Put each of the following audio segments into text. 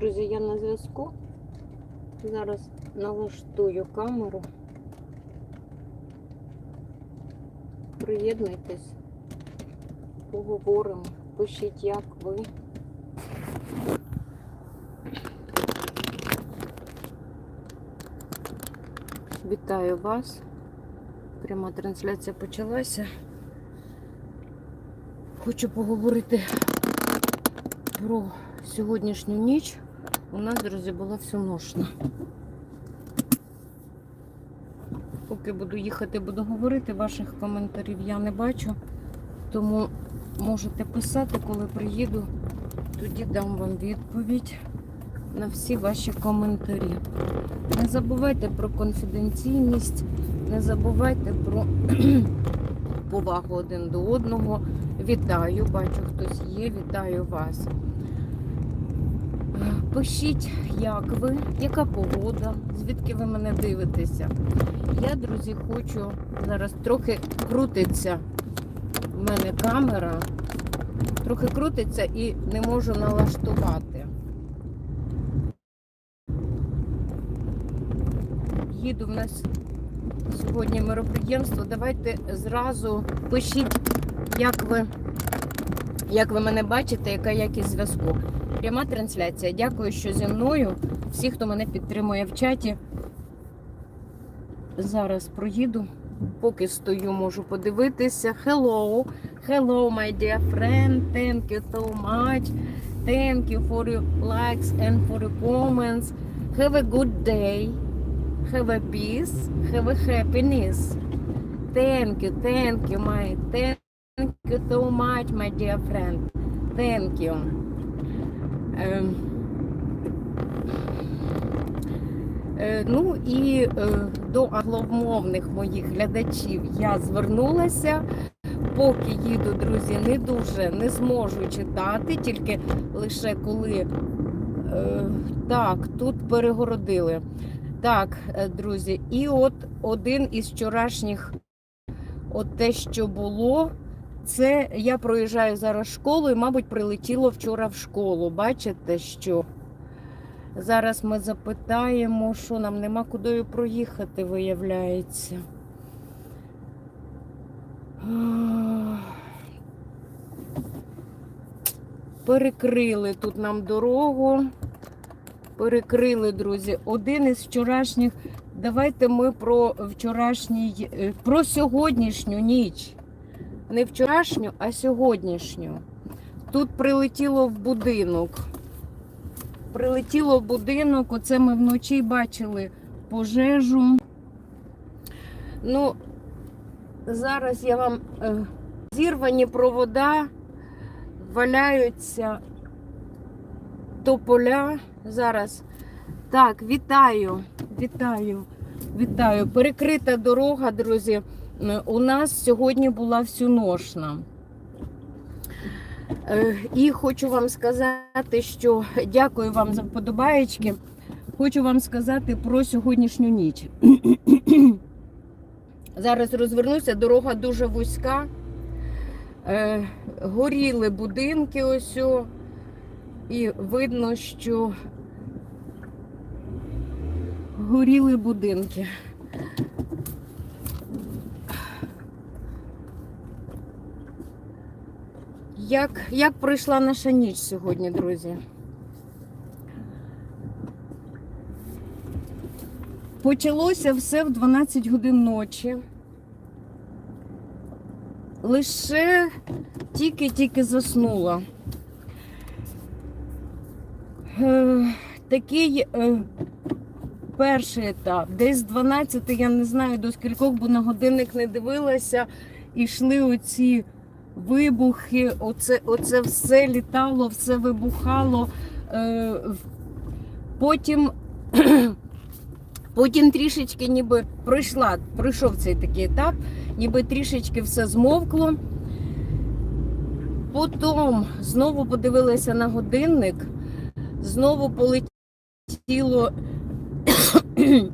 друзі, я на зв'язку. Зараз налаштую камеру. Приєднуйтесь, поговоримо, пишіть, як ви. Вітаю вас. Пряма трансляція почалася. Хочу поговорити про сьогоднішню ніч. У нас, друзі, була всюношна. Поки буду їхати, буду говорити, ваших коментарів я не бачу. Тому можете писати, коли приїду, тоді дам вам відповідь на всі ваші коментарі. Не забувайте про конфіденційність, не забувайте про повагу один до одного. Вітаю, бачу, хтось є, вітаю вас. Пишіть, як ви, яка погода, звідки ви мене дивитеся. Я, друзі, хочу зараз трохи крутиться в мене камера, трохи крутиться і не можу налаштувати. Їду в нас сьогодні мероприємство. Давайте зразу пишіть, як ви, як ви мене бачите, яка якість зв'язку. Пряма трансляція. Дякую, що зі мною. Всі, хто мене підтримує в чаті. Зараз проїду. Поки стою, можу подивитися. Hello, hello, my dear friend. Thank you so much. Thank you for your likes and for your comments. Have a good day. Have a peace. Have a happiness. Thank you, thank you, my thank you so much, my dear friend. Thank you. Ем, Е, Ну і е, до англомовних моїх глядачів я звернулася. Поки їду, друзі, не дуже не зможу читати, тільки лише коли е, так, тут перегородили. Так, друзі, і от один із вчорашніх, от те, що було, це я проїжджаю зараз школу і, мабуть, прилетіло вчора в школу. Бачите, що? Зараз ми запитаємо, що нам нема куди проїхати, виявляється. Перекрили тут нам дорогу. Перекрили, друзі. Один із вчорашніх. Давайте ми про вчорашній, е, про сьогоднішню ніч. Не вчорашню, а сьогоднішню. Тут прилетіло в будинок. Прилетіло в будинок, оце ми вночі бачили пожежу. Ну, зараз я вам е, зірвані провода, валяються тополя. Зараз. Так, вітаю, вітаю, вітаю. Перекрита дорога, друзі. Е, У нас сьогодні була всюношна. Е, І хочу вам сказати, що дякую вам за вподобаєчки. Хочу вам сказати про сьогоднішню ніч. Зараз розвернуся, дорога дуже вузька. Е, Горіли будинки ось. І видно, що горіли будинки. Як, як пройшла наша ніч сьогодні, друзі? Почалося все в 12 годин ночі. Лише тільки-тільки заснула. Е, такий е, перший етап. Десь з 12, я не знаю до скількох, бо на годинник не дивилася. І йшли оці вибухи, оце, оце все літало, все вибухало. Е, потім, потім трішечки ніби пройшла, пройшов цей такий етап, ніби трішечки все змовкло. Потім знову подивилася на годинник, знову полетіло.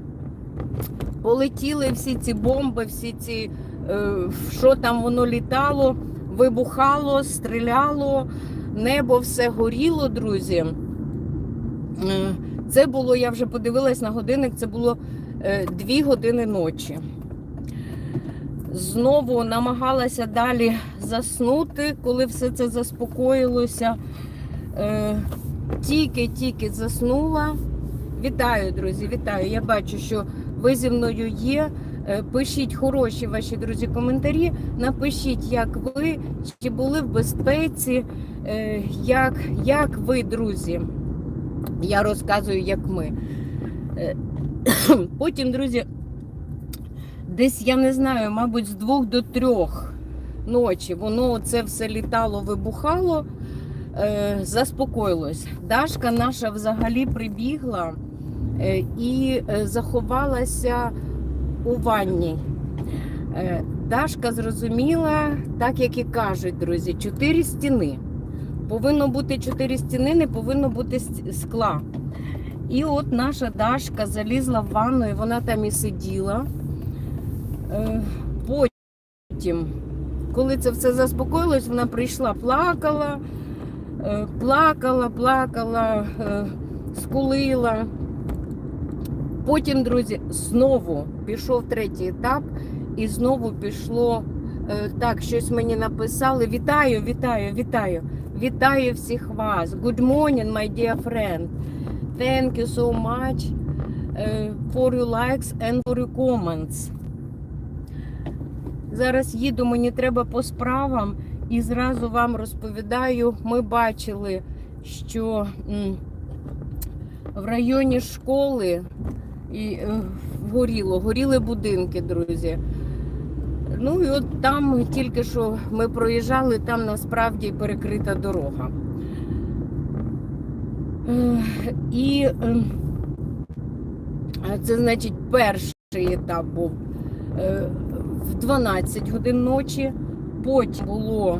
Полетіли всі ці бомби, всі ці, е, що там воно літало, вибухало, стріляло, небо все горіло, друзі. Е, Це було, я вже подивилась на годинник, це було 2 години ночі. Знову намагалася далі заснути, коли все це заспокоїлося. Е, Тільки-тільки заснула. Вітаю, друзі, вітаю. Я бачу, що ви зі мною є. Е, Пишіть хороші ваші друзі коментарі. Напишіть, як ви, чи були в безпеці, е, як, як ви, друзі. Я розказую, як ми. Е, Потім, друзі, десь я не знаю, мабуть, з двох до трьох ночі воно це все літало, вибухало, заспокоїлось. Дашка наша взагалі прибігла і заховалася у ванні. Е, Дашка зрозуміла, так як і кажуть, друзі, чотири стіни. Повинно бути чотири стіни, не повинно бути скла. І от наша Дашка залізла в ванну, і вона там і сиділа. Е, Потім, коли це все заспокоїлось, вона прийшла, плакала, е, плакала, плакала, скулила. Потім, друзі, знову пішов третій етап, і знову пішло е, так, щось мені написали. Вітаю, вітаю, вітаю. Вітаю всіх вас. Good morning, my dear friend. Thank you so much е, for your likes and for your comments. Зараз їду, мені треба по справам і зразу вам розповідаю. Ми бачили, що в районі школи і, е, горіло, горіли будинки, друзі. Ну і от там тільки що ми проїжджали, там насправді перекрита дорога. Е, І е, це значить перший етап був в 12 годин ночі, потім було,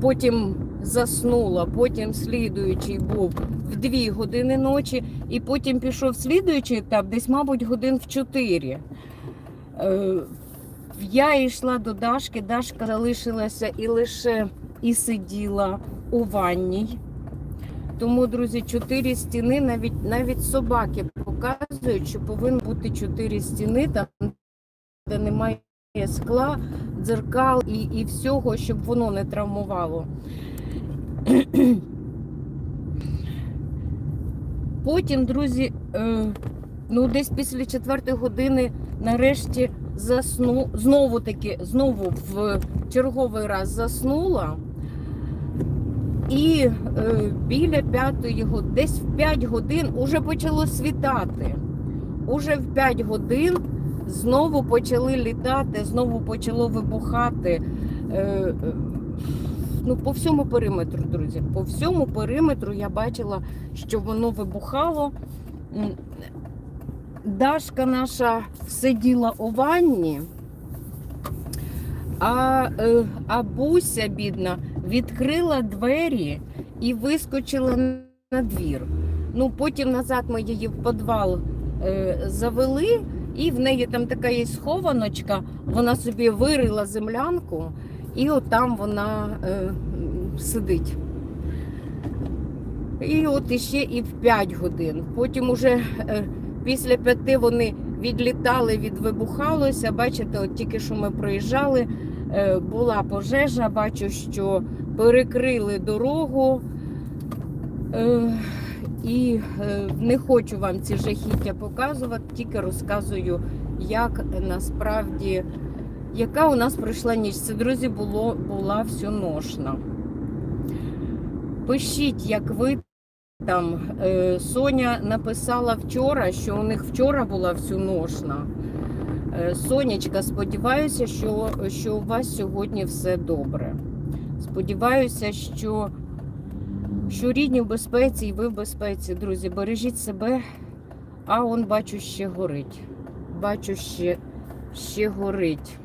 потім заснула, потім слідуючий був в 2 години ночі, і потім пішов слідуючий етап, десь, мабуть, годин в 4. Е, Я йшла до Дашки, Дашка залишилася і лише і сиділа у ванній. Тому, друзі, чотири стіни, навіть навіть собаки показують, що повинно бути чотири стіни, там, де немає скла, дзеркал і, і всього, щоб воно не травмувало. Потім, друзі, е, ну десь після четвертої години нарешті засну, знову таки, знову в черговий раз заснула. І е, біля п'ятої години, десь в 5 годин уже почало світати. Уже в 5 годин знову почали літати, знову почало вибухати. Е, ну, по всьому периметру, друзі. По всьому периметру я бачила, що воно вибухало. Дашка наша сиділа у ванні, а, е, а Буся, бідна, відкрила двері і вискочила на двір. Ну, потім назад ми її в підвал е, завели, і в неї там така є схованочка, вона собі вирила землянку, і от там вона е, сидить. І от іще і в 5 годин. Потім уже е, після п'яти вони відлітали, відвибухалося. Бачите, от тільки що ми проїжджали, е, була пожежа, бачу, що перекрили дорогу. Е, І е, не хочу вам ці жахіття показувати, тільки розказую, як насправді, яка у нас пройшла ніч. Це, друзі, було, була всьоношна. Пишіть, як ви там. Е, Соня написала вчора, що у них вчора була всюношна. Е, Сонечка, сподіваюся, що, що у вас сьогодні все добре. Сподіваюся, що, що рідні в безпеці і ви в безпеці, друзі, бережіть себе, а он бачу ще горить. Бачу, ще, ще горить.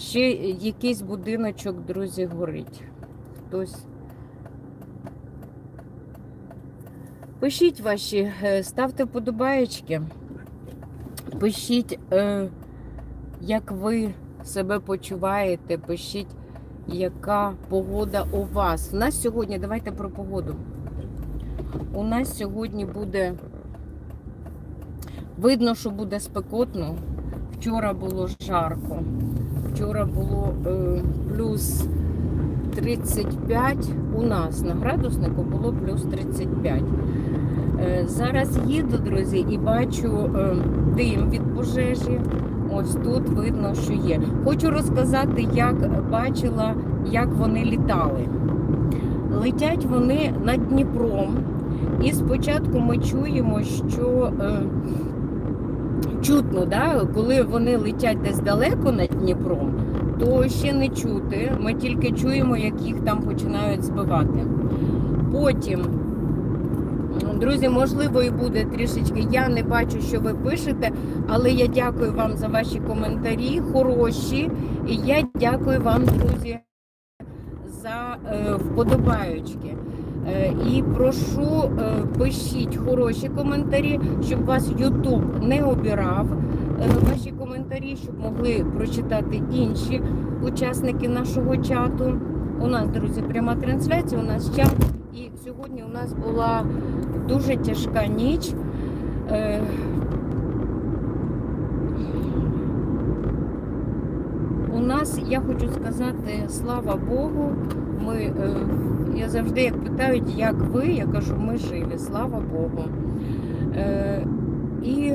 Ще якийсь будиночок, друзі, горить. Хтось. Пишіть ваші, е, ставте вподобаєчки. Пишіть, е, як ви себе почуваєте, пишіть, яка погода у вас. У нас сьогодні, давайте про погоду. у нас сьогодні буде видно, що буде спекотно. Вчора було жарко. Вчора було е, плюс 35 у нас на градуснику було плюс 35. Е, Зараз їду, друзі, і бачу е, дим від пожежі. Ось тут видно, що є. Хочу розказати, як бачила, як вони літали. Летять вони над Дніпром, і спочатку ми чуємо, що е, чутно, да? коли вони летять десь далеко над Дніпром, то ще не чути. Ми тільки чуємо, як їх там починають збивати. Потім, друзі, можливо, і буде трішечки. Я не бачу, що ви пишете, але я дякую вам за ваші коментарі, хороші. І я дякую вам, друзі, за е, вподобаючки. Е, і прошу, е, пишіть хороші коментарі, щоб вас Ютуб не обірав. е, Ваші коментарі, щоб могли прочитати інші учасники нашого чату. У нас, друзі, пряма трансляція, у нас чат. І сьогодні у нас була дуже тяжка ніч. Е, У нас, я хочу сказати, слава Богу, ми, е, я завжди як питають, як ви, я кажу, ми живі, слава Богу. Е, і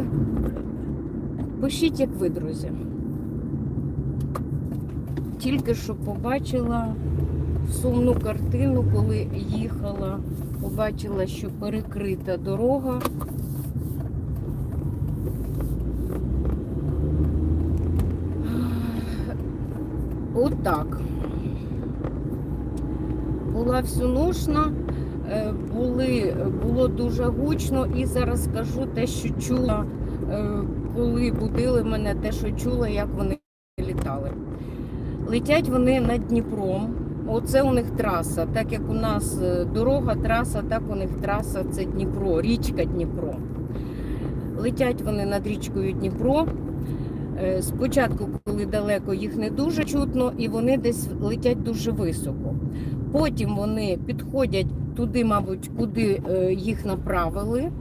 пишіть, як ви, друзі. Тільки що побачила сумну картину, коли їхала, побачила, що перекрита дорога. Отак. Була всюношна, е, були, було дуже гучно і зараз скажу те, що чула, е, коли будили мене, те, що чула, як вони літали. Летять вони над Дніпром. Оце у них траса. Так як у нас е, дорога, траса, так у них траса це Дніпро, річка Дніпро. Летять вони над річкою Дніпро. Е, Спочатку, коли далеко їх не дуже чутно, і вони десь летять дуже високо. Потім вони підходять туди, мабуть, куди е, їх направили,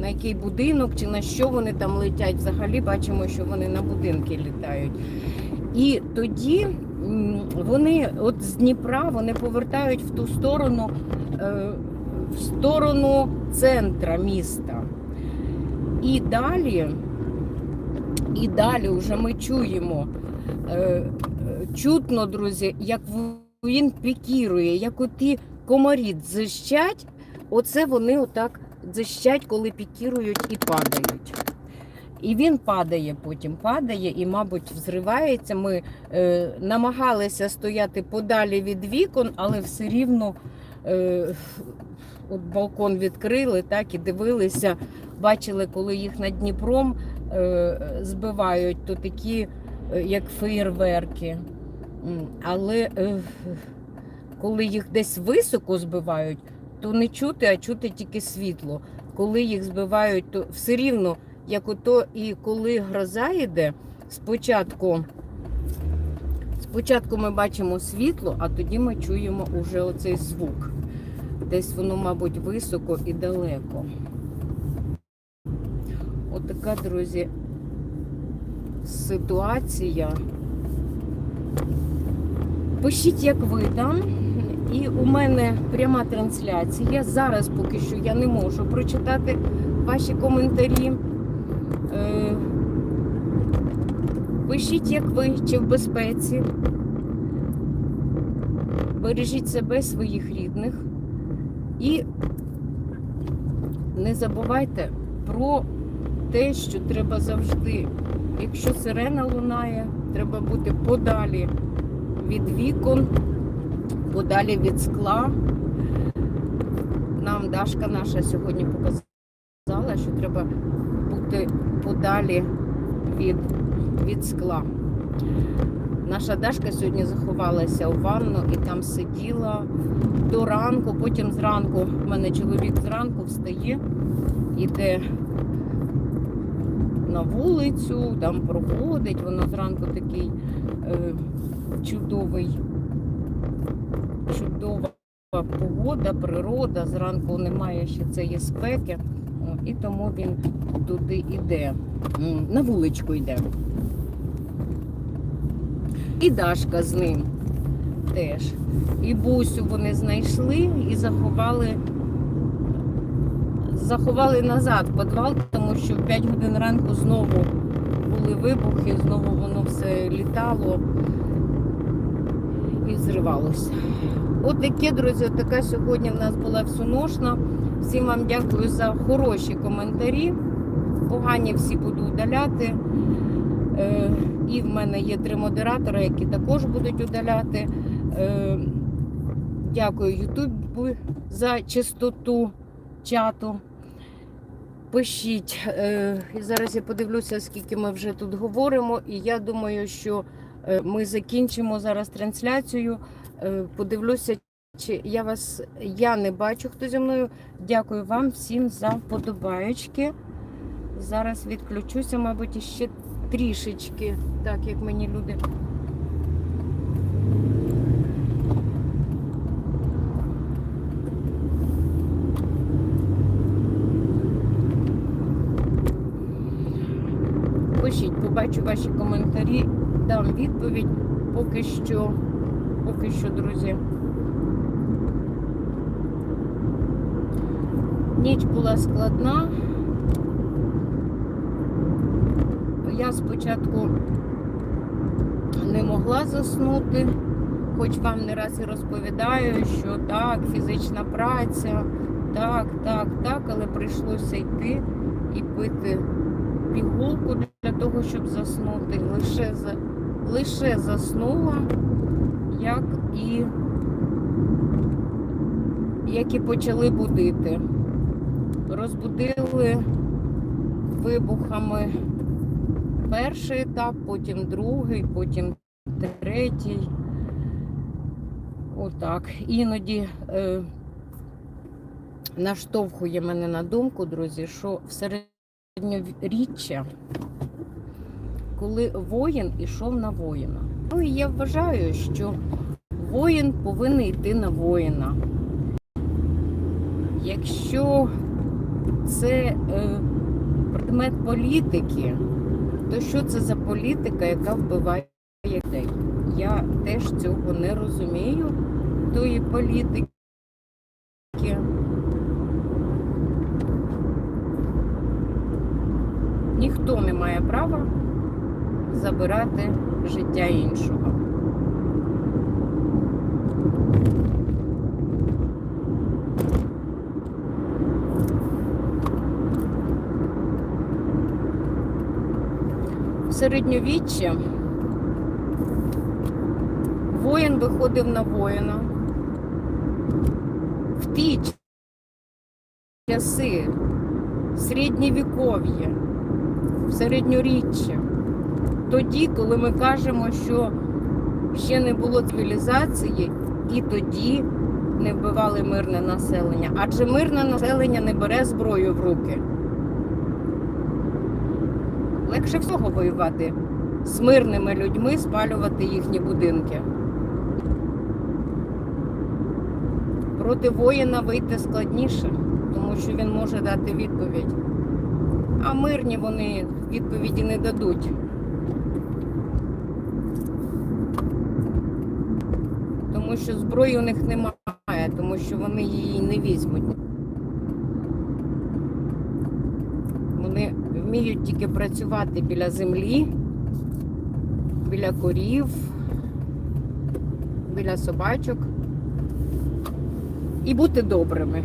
на який будинок чи на що вони там летять. Взагалі бачимо, що вони на будинки літають. І тоді вони от з Дніпра вони повертають в ту сторону, е, в сторону центра міста. І далі. І далі вже ми чуємо е, е, чутно, друзі, як він пікірує, як оті комарі дзищать, оце вони отак дзищать, коли пікірують і падають. І він падає потім, падає і, мабуть, взривається. Ми е, намагалися стояти подалі від вікон, але все рівно е, от балкон відкрили так, і дивилися, бачили, коли їх над Дніпром збивають, то такі, е, як феєрверки. Але е, коли їх десь високо збивають, то не чути, а чути тільки світло. Коли їх збивають, то все рівно, як ото і коли гроза йде, спочатку, спочатку ми бачимо світло, а тоді ми чуємо уже оцей звук. Десь воно, мабуть, високо і далеко. Отака, друзі, ситуація. Пишіть, як ви там. І у мене пряма трансляція. Зараз поки що я не можу прочитати ваші коментарі. Е, Пишіть, як ви, чи в безпеці. Бережіть себе, своїх рідних. І не забувайте про те, що треба завжди, якщо сирена лунає, треба бути подалі від вікон, подалі від скла. Нам Дашка наша сьогодні показала, що треба бути подалі від, від скла. Наша Дашка сьогодні заховалася у ванну і там сиділа до ранку, потім зранку, в мене чоловік зранку встає, іде на вулицю, там проходить, воно зранку такий е, чудовий, чудова погода, природа. Зранку немає ще цієї спеки, і тому він туди йде, на вуличку йде. І Дашка з ним теж. І бусю вони знайшли і заховали. Заховали назад в підвал, тому що в 5 годин ранку знову були вибухи, знову воно все літало і зривалося. От таке, друзі, така сьогодні в нас була всюношна. Всім вам дякую за хороші коментарі. Погані всі буду удаляти. Е, І в мене є три модератори, які також будуть удаляти. Е, Дякую Ютубу за чистоту чату. Пишіть. Е, І зараз я подивлюся, скільки ми вже тут говоримо. І я думаю, що е, ми закінчимо зараз трансляцію. Е, Подивлюся, чи я вас я не бачу, хто зі мною. Дякую вам всім за вподобаєчки. Зараз відключуся, мабуть, ще трішечки, так як мені люди. Побачу ваші коментарі, дам відповідь. Поки що, поки що, друзі. Ніч була складна. Я спочатку не могла заснути, хоч вам не раз і розповідаю, що так, фізична праця, так, так, так, але прийшлося йти і пити пігулку того, щоб заснути. Лише, лише заснула, як і, як і почали будити. Розбудили вибухами перший етап, потім другий, потім третій. Отак. Іноді е, наштовхує мене на думку, друзі, що в середньовіччя, коли воїн ішов на воїна. Ну і я вважаю, що воїн повинен йти на воїна. Якщо це е, предмет політики, то що це за політика, яка вбиває людей? Я теж цього не розумію, тої політики. Ніхто не має права забирати життя іншого. В середньовіччя воїн виходив на воїна. В ті часи середньовіков'я, в середньоріччя. Тоді, коли ми кажемо, що ще не було цивілізації, і тоді не вбивали мирне населення. Адже мирне населення не бере зброю в руки. Легше всього воювати з мирними людьми, спалювати їхні будинки. Проти воїна вийти складніше, тому що він може дати відповідь. А мирні вони відповіді не дадуть. Тому що зброї у них немає, тому що вони її не візьмуть. Вони вміють тільки працювати біля землі, біля корів, біля собачок і бути добрими.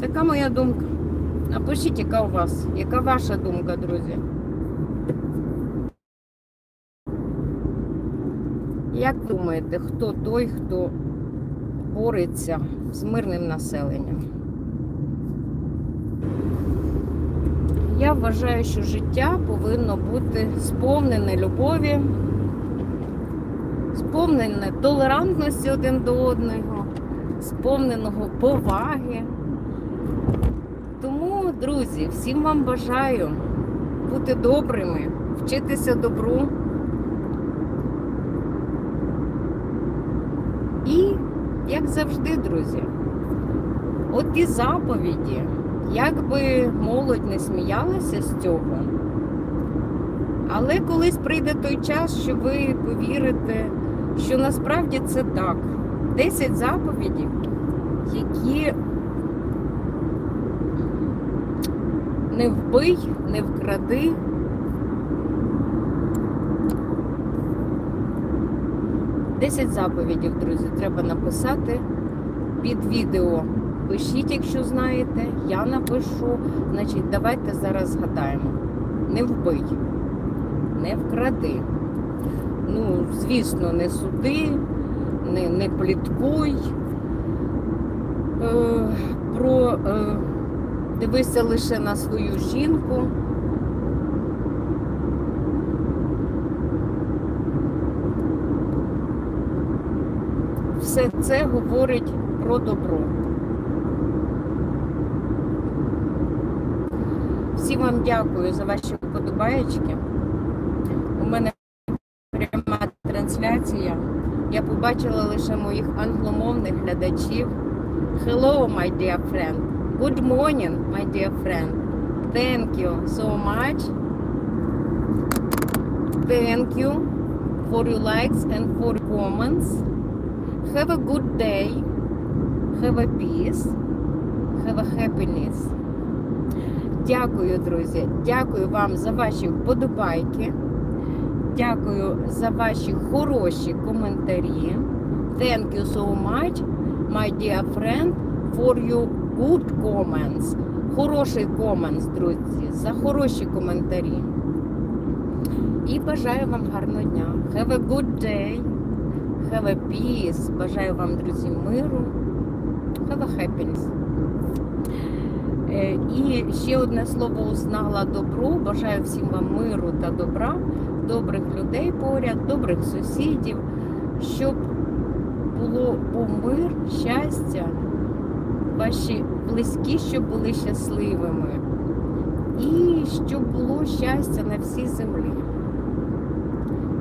Така моя думка. Напишіть, яка у вас, яка ваша думка, друзі. Як думаєте, хто той, хто бореться з мирним населенням? Я вважаю, що життя повинно бути сповнене любові, сповнене толерантності один до одного, сповненого поваги. Друзі, всім вам бажаю бути добрими, вчитися добру. І, як завжди, друзі, от ті заповіді, як би молодь не сміялася з цього, але колись прийде той час, що ви повірите, що насправді це так. 10 заповідей, які не вбий, не вкради. Десять заповідів, друзі, треба написати під відео. Пишіть, якщо знаєте, я напишу. Значить, давайте зараз згадаємо. Не вбий, не вкради. Ну, звісно, не суди, не, не пліткуй. Е, про е, дивися лише на свою жінку. Все це говорить про добро. Всім вам дякую за ваші вподобаєчки. У мене пряма трансляція. Я побачила лише моїх англомовних глядачів. Hello, my dear friend. Good morning, my dear friend. Thank you so much. Thank you for your likes and for your comments. Have a good day. Have a peace. Have a happiness. Дякую, друзі. Дякую вам за ваші вподобайки. Дякую за ваші хороші коментарі. Thank you so much, my dear friend, for your good comments. Хороший коментс, друзі, за хороші коментарі. І бажаю вам гарного дня. Have a good day. Have a peace. Бажаю вам, друзі, миру. Have a happiness. Е, І ще одне слово узнала добро. Бажаю всім вам миру та добра, добрих людей поряд, добрих сусідів, щоб було був мир, щастя, ваші близькі, щоб були щасливими, і щоб було щастя на всій землі.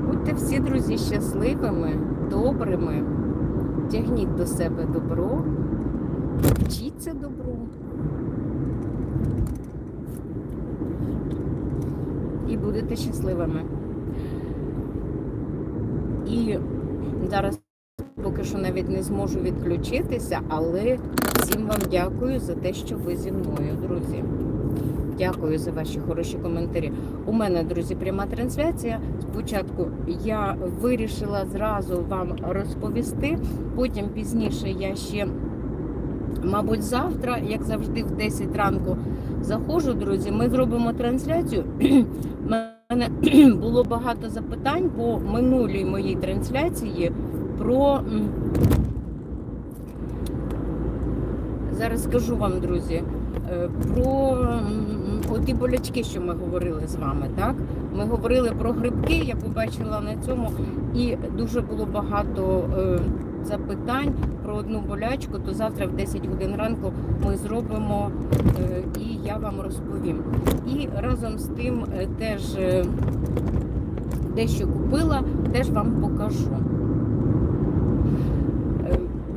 Будьте всі, друзі, щасливими, добрими, тягніть до себе добро, вчіться добру. і будете щасливими. І зараз поки що навіть не зможу відключитися, але всім вам дякую за те, що ви зі мною, друзі. Дякую за ваші хороші коментарі. У мене, друзі, пряма трансляція. Спочатку я вирішила зразу вам розповісти, потім пізніше я ще, мабуть, завтра, як завжди, в 10 ранку заходжу, друзі. Ми зробимо трансляцію. У мене було багато запитань по минулій моїй трансляції про. Зараз скажу вам, друзі, е, про оті болячки, що ми говорили з вами. Так? Ми говорили про грибки, я побачила на цьому, і дуже було багато е, запитань про одну болячку, то завтра в 10 годин ранку ми зробимо е, і я вам розповім. І разом з тим теж дещо купила, теж вам покажу.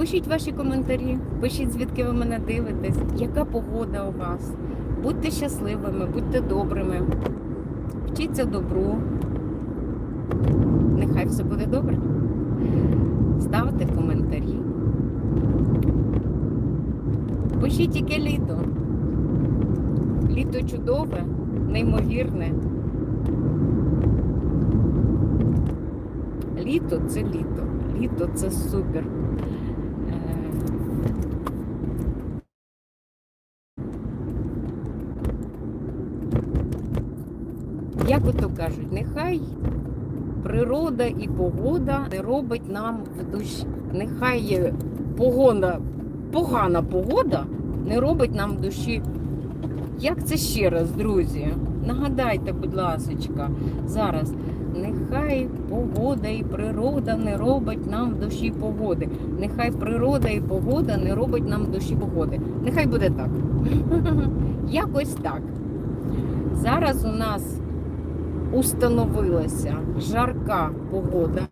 Пишіть ваші коментарі, пишіть, звідки ви мене дивитесь, яка погода у вас. Будьте щасливими, будьте добрими, вчіться добру. Нехай все буде добре. Ставте коментарі. Пишіть яке літо. Літо чудове, неймовірне. Літо це літо. Літо це супер. Е, Як ото кажуть, нехай природа і погода не робить нам в душі. Нехай погода, погана погода не робить нам в душі. Як це ще раз, друзі? Нагадайте, будь ласочка, зараз. Нехай погода і природа не робить нам в душі погоди. Нехай природа і погода не робить нам в душі погоди. Нехай буде так. Якось так. Зараз у нас установилася жарка погода.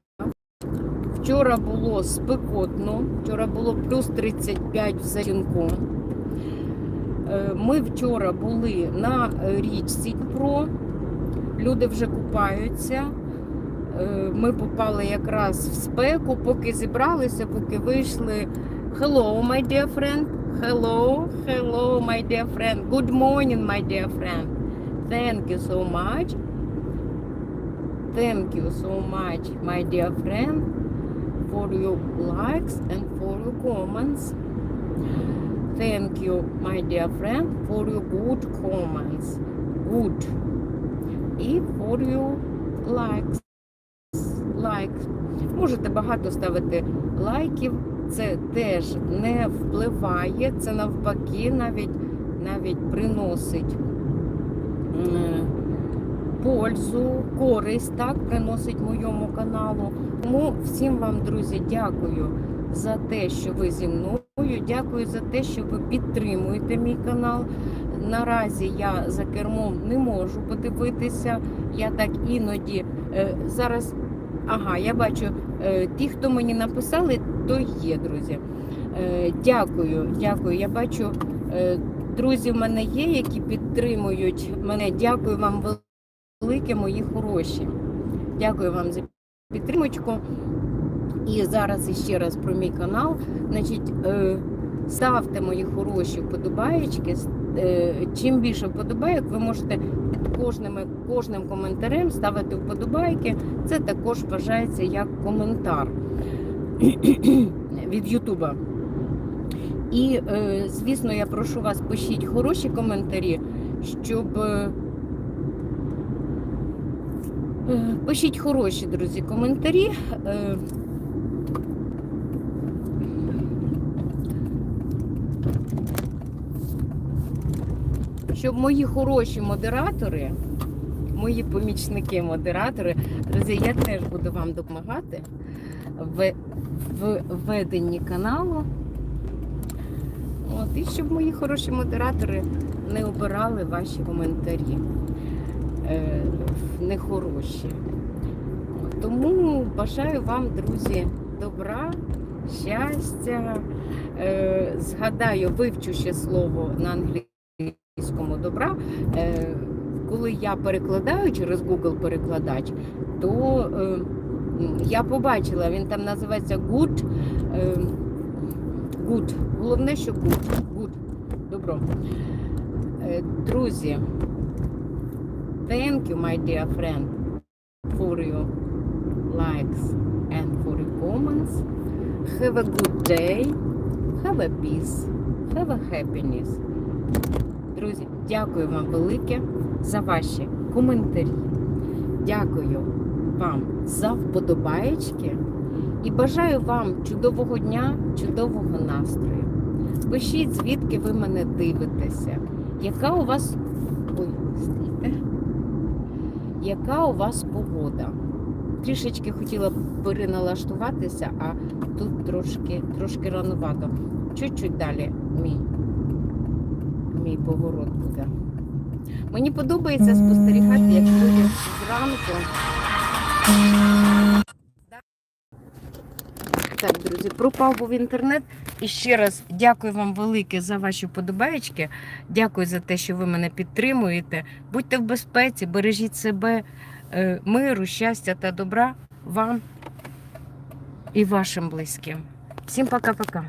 Вчора було спекотно, вчора було плюс 35 в затінку. Е, Ми вчора були на річці Дніпро, люди вже купаються. Е, Ми попали якраз в спеку, поки зібралися, поки вийшли. Hello, my dear friend. Hello, hello, my dear friend. Good morning, my dear friend. Thank you so much. Thank you so much, my dear friend, for your likes and for your comments. Thank you, my dear friend, for your good comments. Good. І for your likes. Likes. Можете багато ставити лайків. Це теж не впливає, це навпаки навіть, навіть приносить пользу, користь, так, приносить моєму каналу. Тому всім вам, друзі, дякую за те, що ви зі мною. Дякую за те, що ви підтримуєте мій канал. Наразі я за кермом не можу подивитися. Я так іноді е, зараз. Ага, я бачу, е, ті, хто мені написали, то є, друзі. Е, Дякую, дякую. Я бачу, друзі в мене є, які підтримують мене. Дякую вам велике, мої хороші. Дякую вам за підтримочку. І зараз іще раз про мій канал. Значить, е, ставте мої хороші вподобаєчки. Е, Чим більше вподобайок, ви можете під кожним, кожним коментарем ставити вподобайки. Це також вважається як коментар від Ютуба. І, е, звісно, я прошу вас, пишіть хороші коментарі, щоб. Е, Пишіть хороші, друзі, коментарі. Е, Щоб мої хороші модератори, мої помічники-модератори, друзі, я теж буду вам допомагати в, в веденні каналу. От, і щоб мої хороші модератори не обирали ваші коментарі нехороші. Тому бажаю вам, друзі, добра, щастя. Е, згадаю, вивчу ще слово на англійському добра. Е, коли я перекладаю через Google перекладач, то е, я побачила, він там називається good. Е, good. Головне, що good. Good. Добро. Е, Друзі, thank you, my dear friend, for your likes and for your comments. Have a good day. Have a peace. Have a happiness. Друзі, дякую вам велике за ваші коментарі. Дякую вам за вподобаєчки і бажаю вам чудового дня, чудового настрою. Пишіть, звідки ви мене дивитеся. Яка у вас. Ой, стійте. Яка у вас погода? Трішечки хотіла переналаштуватися, а тут трошки, трошки ранувато. Чуть-чуть далі мій, мій поворот буде. Мені подобається спостерігати, як люди зранку. Друзі, пропав був інтернет. І ще раз дякую вам велике за ваші подобаєчки. Дякую за те, що ви мене підтримуєте. Будьте в безпеці, бережіть себе, е, миру, щастя та добра вам і вашим близьким. Всім пока-пока.